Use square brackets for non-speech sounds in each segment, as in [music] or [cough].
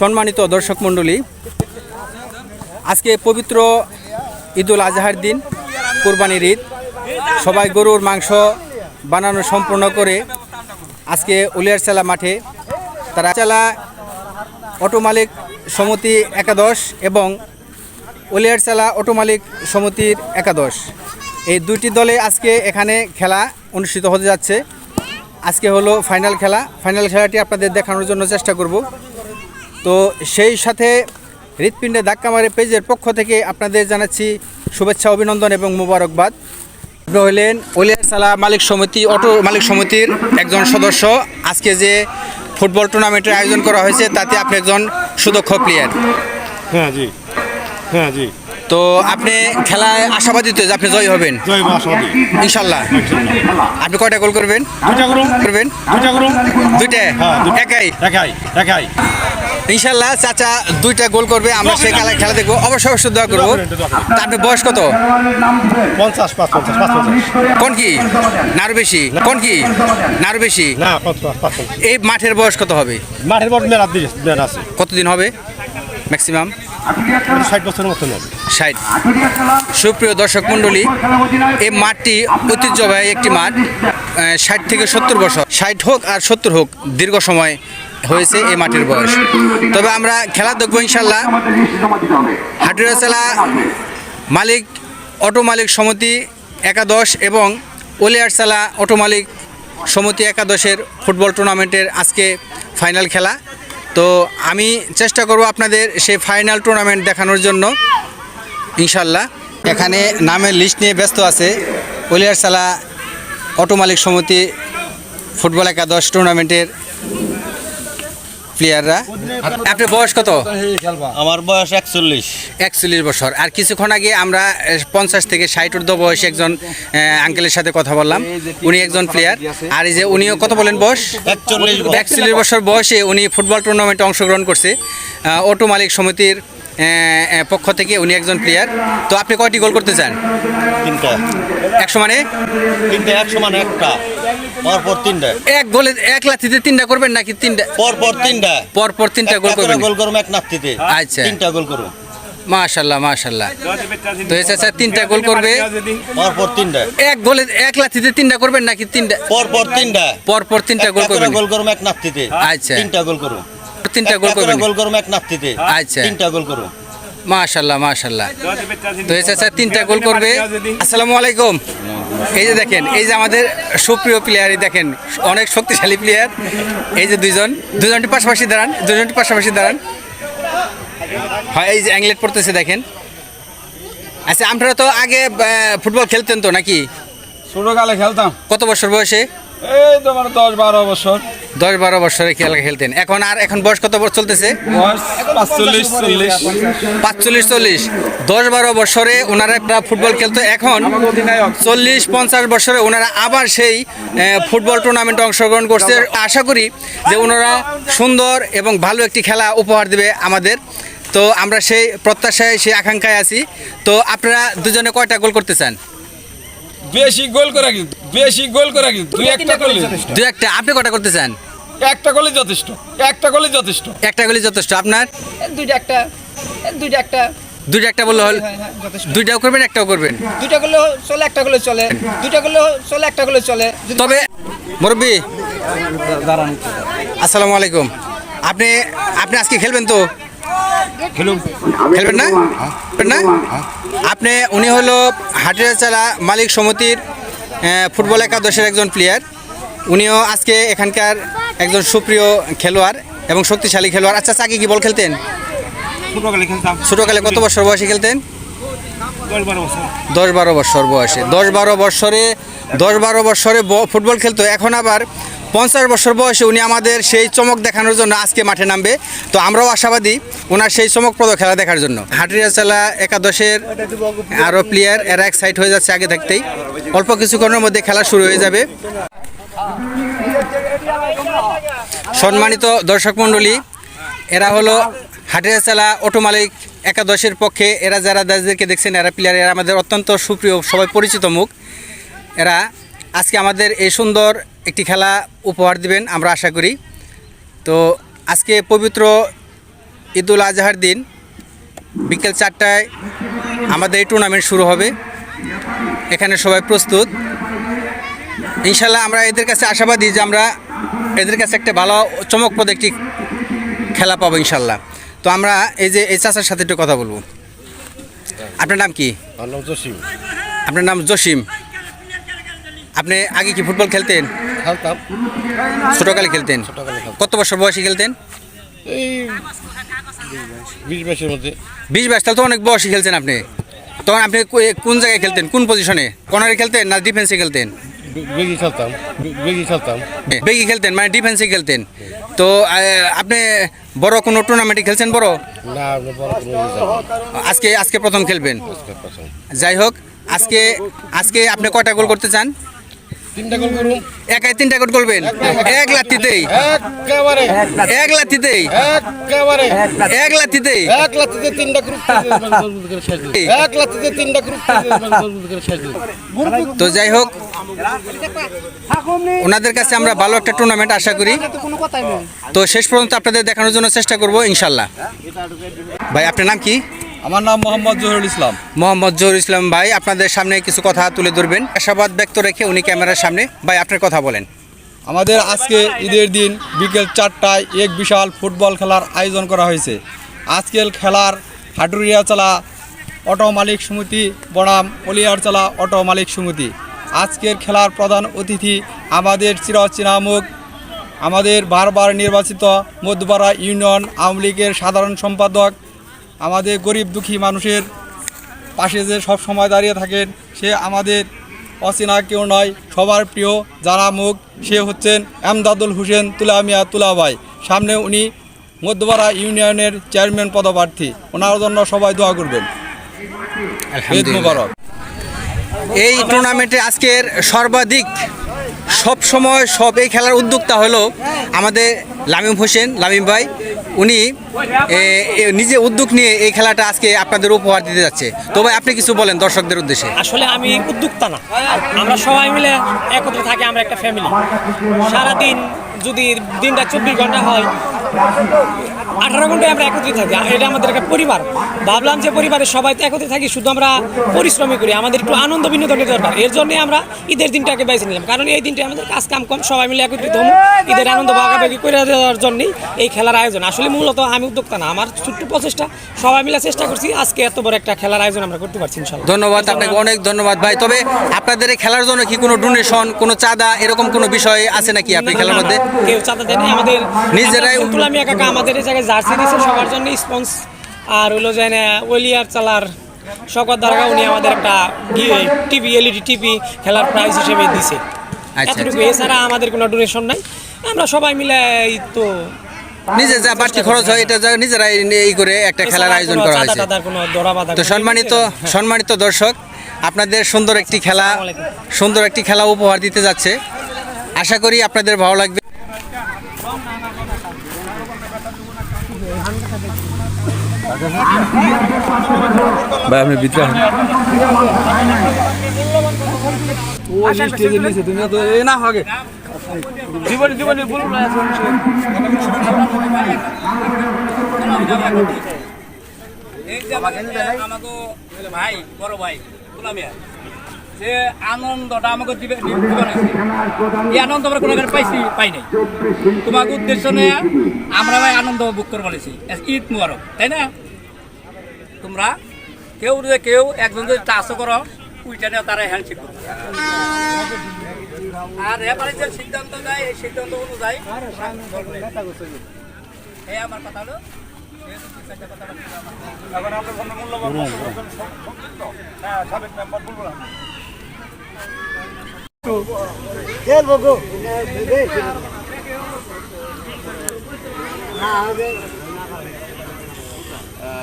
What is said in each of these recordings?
সম্মানিত দর্শক মণ্ডলী, আজকে পবিত্র ঈদুল আজহার দিন, কোরবানির ঈদ। সবাই গরুর মাংস বানানো সম্পূর্ণ করে আজকে উলিয়ারচালা মাঠে তারা চালা অটো মালিক সমিতি একাদশ এবং উলিয়ারচালা অটো মালিক সমিতির একাদশ। এই দুটি দলে আজকে এখানে খেলা অনুষ্ঠিত হতে যাচ্ছে। আজকে হলো ফাইনাল খেলা। ফাইনাল খেলাটি আপনাদের দেখানোর জন্য চেষ্টা করব। তো সেই সাথে হৃৎপিণ্ডে ধাক্কা মারে পেজের পক্ষ থেকে আপনাদের জানাচ্ছি শুভেচ্ছা অভিনন্দন এবং মুবারকবাদ। আপনি হলেন ওলিয়ার সালা মালিক সমিতি অটো মালিক সমিতির একজন সদস্য। আজকে যে ফুটবল টুর্নামেন্টের আয়োজন করা হয়েছে তাতে আপনি একজন সুদক্ষ প্লেয়ার হ্যাঁ জি। হ্যাঁ জি। তো আপনি খেলায় আশাবাদী তো আপনি জয় হবেন? ইনশাল্লাহ আপনি কয়টা গোল করবেন? করবেন? করুন। হ্যাঁ, দুইটা। একাই? একাই একাই। ইনশাল্লাহ চাচা দুইটা গোল করবে আমরা সেই খেলা খেলা দেখব। অবশ্যই অবশ্যই দোয়া করব। তা আপনি বয়স কত? পঞ্চাশ কোন কি? নারু বেশি। কোন কি? নারু বেশি? এই মাঠের বয়স কত হবে? মাঠের আছে। কতদিন হবে? ম্যাক্সিমাম ষাট বছরের মতন ষাট। সুপ্রিয় দর্শক মণ্ডলী এই মাঠটি ঐতিহ্যবাহী একটি মাঠ। ষাট থেকে সত্তর বছর। ষাট হোক আর সত্তর হোক দীর্ঘ সময় হয়েছে এই মাঠের বয়স। তবে আমরা খেলা দেখব ইনশাল্লাহ হাটুরাচালা মালিক অটো মালিক সমিতি একাদশ এবং ওলিয়ারচালা অটো মালিক সমিতি একাদশের ফুটবল টুর্নামেন্টের আজকে ফাইনাল খেলা। তো আমি চেষ্টা করব আপনাদের সেই ফাইনাল টুর্নামেন্ট দেখানোর জন্য ইনশাল্লাহ এখানে নামের লিস্ট নিয়ে ব্যস্ত আছে ওলিয়ারচালা অটো মালিক সমিতি ফুটবল একাদশ টুর্নামেন্টের প্লেয়াররা আপনার বয়স কত? আমার বয়স একচল্লিশ। একচল্লিশ বছর। আর কিছুক্ষণ আগে আমরা পঞ্চাশ থেকে ষাট ঊর্ধ্ব বয়সী একজন আঙ্কেলের সাথে কথা বললাম। উনি একজন প্লেয়ার আর এই যে উনিও কত বলেন বয়স? একচল্লিশ একচল্লিশ বছর বয়সে উনি ফুটবল টুর্নামেন্টে অংশগ্রহণ করছে। অটো মালিক সমিতির পক্ষ থেকে উনি একজন প্লেয়ার তো আপনি কয়টি গোল করতে চান? তিনটা। একশো মানে? তিনটা একশো মানে একটা। পরপর তিনটা। এক গোলে এক লাথিতে তিনটা করবেন নাকি তিনটা? পরপর তিনটা। পর পর তিনটা গোল করে করবেন? গোল করুম এক নাত্তিতে আচ্ছা। তিনটা গোল করুম। মাশাল্লাহ মাশাল্লাহ। তো এসে স্যার তিনটা গোল করবে? পরপর তিনটা। এক গোলে এক লাথিতে তিনটা করবেন নাকি তিনটা? পরপর তিনটা। পর পর তিনটা গোল করবেন? গোল করুম এক নাত্তিতে আচ্ছা। তিনটা গোল করুম। তিনটা গোল করবেন গোল করুম এক নাত্তিতে আচ্ছা। তিনটা গোল করুম। মাশাল্লাহ মাশাল্লাহ। তো এসে স্যার তিনটা গোল করবে। আসসালামু আলাইকুম। এই যে দেখেন এই যে আমাদের সুপ্রিয় প্লেয়ারই দেখেন অনেক শক্তিশালী প্লেয়ার এই যে দুইজন দুজনটি পাশাপাশি দাঁড়ান দুজনটি পাশাপাশি দাঁড়ান। হয় এই যে অ্যাংলেট পড়তেছে দেখেন। আচ্ছা আপনারা তো আগে ফুটবল খেলতেন তো নাকি? ছোটকালে খেলতাম। কত বছর বয়সে? এই তোমার দশ বারো বছর। দশ বারো বছরে খেলা খেলতেন। এখন আর এখন বয়স কত বছর চলতেছে? পাঁচচল্লিশ চল্লিশ। পাঁচচল্লিশ চল্লিশ। দশ বারো বছরে ওনারা একটা ফুটবল খেলতো। এখন চল্লিশ পঞ্চাশ বছরে ওনারা আবার সেই ফুটবল টুর্নামেন্টে অংশগ্রহণ করছে। আশা করি যে ওনারা সুন্দর এবং ভালো একটি খেলা উপহার দেবে আমাদের। তো আমরা সেই প্রত্যাশায় সেই আকাঙ্ক্ষায় আছি। তো আপনারা দুজনে কয়টা গোল করতে চান? বেশি গোল করা কিন্তু বেশি গোল করা কিন্তু দুই একটা করলে। দু একটা আপনি কটা করতে চান একটা গোলে যথেষ্ট একটা গোলই যথেষ্ট। একটা গোলই যথেষ্ট। আপনার? দুইটা একটা দুইটা একটা। দুইটা একটা বললে হল হ্যাঁ, হ্যাঁ, যথেষ্ট। দুইটাও করবেন একটাও করবেন? দুইটা করলে চলে একটা করলে চলে। দুইটা করলে চলে একটা করলে চলে। তবে মুরব্বী। আসসালামু আলাইকুম। আপনি আপনি আজকে খেলবেন তো? খেলবেন না? খেলবেন না? আপনি উনি হলো হাটিয়াচালা মালিক সমিতির ফুটবল একাদশের একজন প্লেয়ার উনিও আজকে এখানকার একজন সুপ্রিয় খেলোয়াড় এবং শক্তিশালী খেলোয়াড়। আচ্ছা চাকি কি বল খেলতেন? ছোটকালে কত বছর বয়সে খেলতেন? দশ বারো বছর। বয়সে। দশ বারো বছরে দশ বারো বছরে ফুটবল খেলতো। এখন আবার পঞ্চাশ বছর বয়সে উনি আমাদের সেই চমক দেখানোর জন্য আজকে মাঠে নামবে। তো আমরাও আশাবাদী ওনার সেই চমকপ্রদ খেলা দেখার জন্য। হাটিয়াচালা একাদশের আরও প্লেয়ার এরা এক সাইড হয়ে যাচ্ছে আগে থাকতেই। অল্প কিছুক্ষণের মধ্যে খেলা শুরু হয়ে যাবে। সম্মানিত দর্শক মণ্ডলী, এরা হলো হাটিয়াচালা অটো মালিক একাদশের পক্ষে। এরা যারা দাসদেরকে দেখছেন, এরা প্লেয়ার এরা আমাদের অত্যন্ত সুপ্রিয়, সবাই পরিচিত মুখ। এরা আজকে আমাদের এই সুন্দর একটি খেলা উপহার দিবেন আমরা আশা করি। তো আজকে পবিত্র ঈদুল আজহার দিন বিকেল চারটায় আমাদের এই টুর্নামেন্ট শুরু হবে। এখানে সবাই প্রস্তুত। ইনশাল্লাহ আমরা এদের কাছে আশাবাদী যে আমরা এদের কাছে একটা ভালো চমকপ্রদ একটি খেলা পাবো ইনশাল্লাহ তো আমরা এই যে এই চাচার সাথে একটু কথা বলব। আপনার নাম কি? আপনার নাম জসিম। আপনি আগে কি ফুটবল খেলতেন? খেলতাম। ছোটকালে খেলতেন? ছোটকালে কত বছর বয়সে খেলতেন? এই বিশ মাসের মধ্যে। বিশ বাইশ তাহলে তো অনেক বয়সে খেলছেন আপনি। তখন আপনি কোন জায়গায় খেলতেন? কোন পজিশনে? কর্নারে খেলতেন না ডিফেন্সে খেলতেন? বেগি খেলতাম। বেগি খেলতাম। বেগি খেলতেন মানে ডিফেন্সে খেলতেন। তো আপনি বড় কোনো টুর্নামেন্টে খেলছেন বড়? না ইয়ে আজকে আজকে প্রথম খেলবেন। যাই হোক আজকে আজকে আপনি কয়টা গোল করতে চান? তিনটা গোল করুন। একাই তিনটা গোল করবেন। এক একেবারে। এক লাত্তিতেই একেবারে। এক লাত্তিতেই এক লাতিতে তিনটা গ্রুপ এক লাতিতে তিনটা গ্রুপ তো যাই হোক ওনাদের কাছে আমরা ভালো একটা টুর্নামেন্ট আশা করি। তো শেষ পর্যন্ত আপনাদের দেখানোর জন্য চেষ্টা করব ইনশাল্লাহ। ভাই আপনার নাম কি? আমার নাম মোহাম্মদ জহিরুল ইসলাম। মোহাম্মদ জহুর ইসলাম ভাই আপনাদের সামনে কিছু কথা তুলে ধরবেন। আশাবাদ ব্যক্ত রেখে উনি ক্যামেরার সামনে। ভাই আপনার কথা বলেন। আমাদের আজকে ঈদের দিন বিকেল চারটায় এক বিশাল ফুটবল খেলার আয়োজন করা হয়েছে। আজকের খেলার হাটুরিয়া চালা অটো মালিক সমিতি বনাম অলিয়ারচালা অটো মালিক সমিতি। আজকের খেলার প্রধান অতিথি আমাদের চিরচেনা মুখ আমাদের বারবার নির্বাচিত মধ্যপাড়া ইউনিয়ন আওয়ামী লীগের সাধারণ সম্পাদক আমাদের গরিব দুঃখী মানুষের পাশে যে সব সময় দাঁড়িয়ে থাকেন সে আমাদের অচেনা কেউ নয় সবার প্রিয় যারা মুখ সে হচ্ছেন এমদাদুল হোসেন তুলামিয়া তুলাভাই সামনে উনি মধ্যপাড়া ইউনিয়নের চেয়ারম্যান পদপ্রার্থী। ওনার জন্য সবাই দোয়া করবেন। এই টুর্নামেন্টে আজকের সর্বাধিক সব সময় সব এই খেলার উদ্যোক্তা হলো আমাদের লামিম হোসেন, লামিম ভাই। উনি নিজে উদ্যোগ নিয়ে এই খেলাটা আজকে আপনাদের উপহার দিতে যাচ্ছে। তো ভাই, আপনি কিছু বলেন দর্শকদের উদ্দেশ্যে। আসলে আমি উদ্যোক্তা না। আমরা সবাই মিলে একত্রে থাকি, আমরা একটা ফ্যামিলি সারাদিন যদি দিনটা চব্বিশ ঘণ্টা হয় আঠারো ঘন্টায় আমরা একত্রে থাকি। এটা আমাদের একটা পরিবার। ভাবলাম যে পরিবারের সবাই তো একত্রে থাকি শুধু আমরা পরিশ্রমী করি। আমাদের একটু আনন্দ বিনোদনের দরকার। এর জন্যই আমরা ঈদের দিনটাকে বেছে নিলাম। কারণ এই দিনটা আমাদের কাজ কাম কম সবাই মিলে একত্রিত হব। ঈদের আনন্দ ভাগাভাগি করে দেওয়ার জন্যই এই খেলার আয়োজন। আসলে মূলত আমি উদ্যোক্তা না আমার ছোট্ট প্রচেষ্টা। সবাই মিলে চেষ্টা করছি আজকে এত বড় একটা খেলার আয়োজন আমরা করতে পারছি ইনশাল্লাহ ধন্যবাদ আপনাকে অনেক ধন্যবাদ। ভাই তবে আপনাদের এই খেলার জন্য কি কোনো ডোনেশন কোনো চাঁদা এরকম কোনো বিষয় আছে নাকি আপনি খেলার মধ্যে? কেউ চাঁদা দেয়নি আমাদের নিজেরাই- তুলামিয়া কাকা আমাদের এই জায়গায় জার্সি দিয়েছে সবার জন্য স্পন্স। আর হলো যে ওলিয়ার চালার শকত দ্বারা উনি আমাদের একটা টিভি এলইডি টিভি খেলার প্রাইজ হিসেবে দিছে। আচ্ছা, এতটুকু এছাড়া আমাদের কোনো ডোনেশন নাই। আমরা সবাই মিলে এই তো নিজে যা বাড়তি খরচ হয় এটা যা নিজেরাই এই করে একটা খেলার আয়োজন করা হয়েছে। তো সম্মানিত সম্মানিত দর্শক আপনাদের সুন্দর একটি খেলা সুন্দর একটি খেলা উপহার দিতে যাচ্ছে। আশা করি আপনাদের ভালো লাগবে। ভাই আপনি ভিতরে না হবে জীবনে জীবনে বলুন ভাই বড় ভাই গোলামিয়া যে আনন্দটা আমাকে দিবে দিবে এই আনন্দ আমরা কোনো পাইছি পাই নাই। তোমাকে উদ্দেশ্য নিয়ে আমরা ভাই আনন্দ বুক করে বলেছি। ঈদ মুবারক তাই না? তোমরা কেউ যে কেউ একজন যদি টাচও করো উইটা নিয়ে তারা হ্যান্ডশেক করো আর এবারে যে সিদ্ধান্ত দেয় এই সিদ্ধান্ত অনুযায়ী আমার কথা হলো মূল্যবান হ্যাঁ।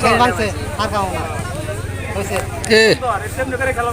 খেল ভাঙছে আর পাবো না হয়েছে খেলা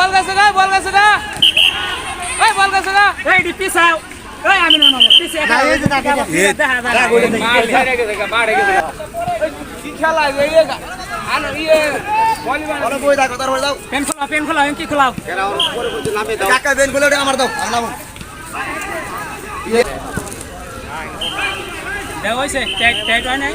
বল গেছে না বল গেছে না ওই বল গেছে না এই দি পিছা ওই আমি না না পিছা দেখা দেখা পেন খোলাও পেন খোলাও কি খোলাও। দেখ হয়েছে ট্যাগ ট্যাগ হয় নাই?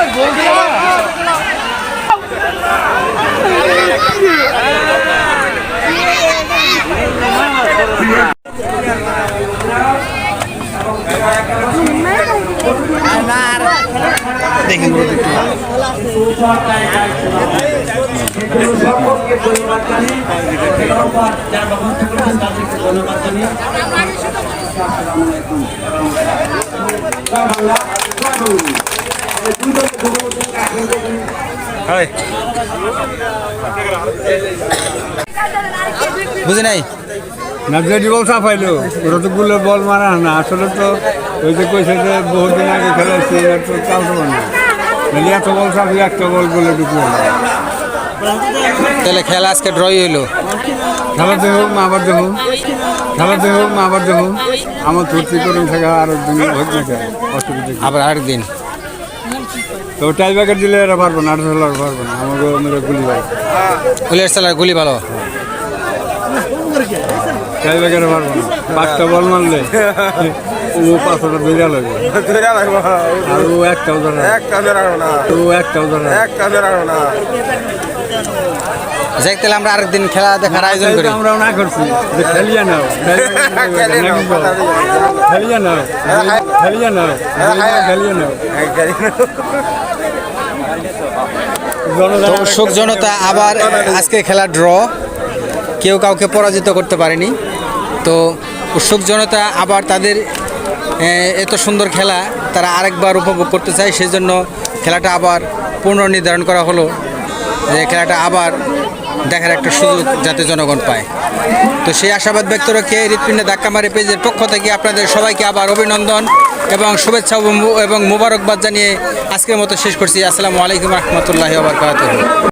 দেখেন বড় একটু। বুঝে নাই? নাজগাড়ি বল সাফাইলো ওরা তো গুলো বল মারা না। আসলে তো ওই যে কইছে যে বহুদিন আগে খেলেছি তো পারে না এত বল সাফি একটা বল বলে ঢুকলো না তাহলে খেলা আজকে ড্রই হইল খেলা দেখুক মা আবার দেখুক খেলা দেখুক মা আবার আমার ধরতি করুন থাকা আরও দিন হোক অসুবিধা? আবার আরেকদিন তো টাই ব্যাগের দিলে এরা পারব না আঠারো খেলার পারব না। আমাকে গুলি গুলির চালার গুলি ভালো। টাই ব্যাগের পারব না। পাঁচটা বল মারলে। ও পাঁচটা ধরে লাগবে। আর ও একটাও ধরে ও একটাও ধরে যাই তাহলে আমরা আরেকদিন খেলা দেখার আয়োজন করি। আমরাও না করছি। যে খেলিয়া [laughs] নাও খেলিয়া নাও খেলিয়া নাও। খেলিয়া নাও। দর্শক জনতা আবার আজকে খেলা ড্র। কেউ কাউকে পরাজিত করতে পারেনি। তো উৎসুক জনতা আবার তাদের এত সুন্দর খেলা, তারা আরেকবার উপভোগ করতে চায় সেই জন্য খেলাটা আবার পুনর্নির্ধারণ করা হলো যে খেলাটা আবার দেখার একটা সুযোগ যাতে জনগণ পায়। তো সেই আশাবাদ ব্যক্ত রেখে হৃৎপিণ্ডে ধাক্কামারি পেজের পক্ষ থেকে আপনাদের সবাইকে আবার অভিনন্দন এবং শুভেচ্ছা এবং মুবারকবাদ জানিয়ে আজকের মতো শেষ করছি। আসসালামু আলাইকুম রহমতুল্লাহি আবরকাত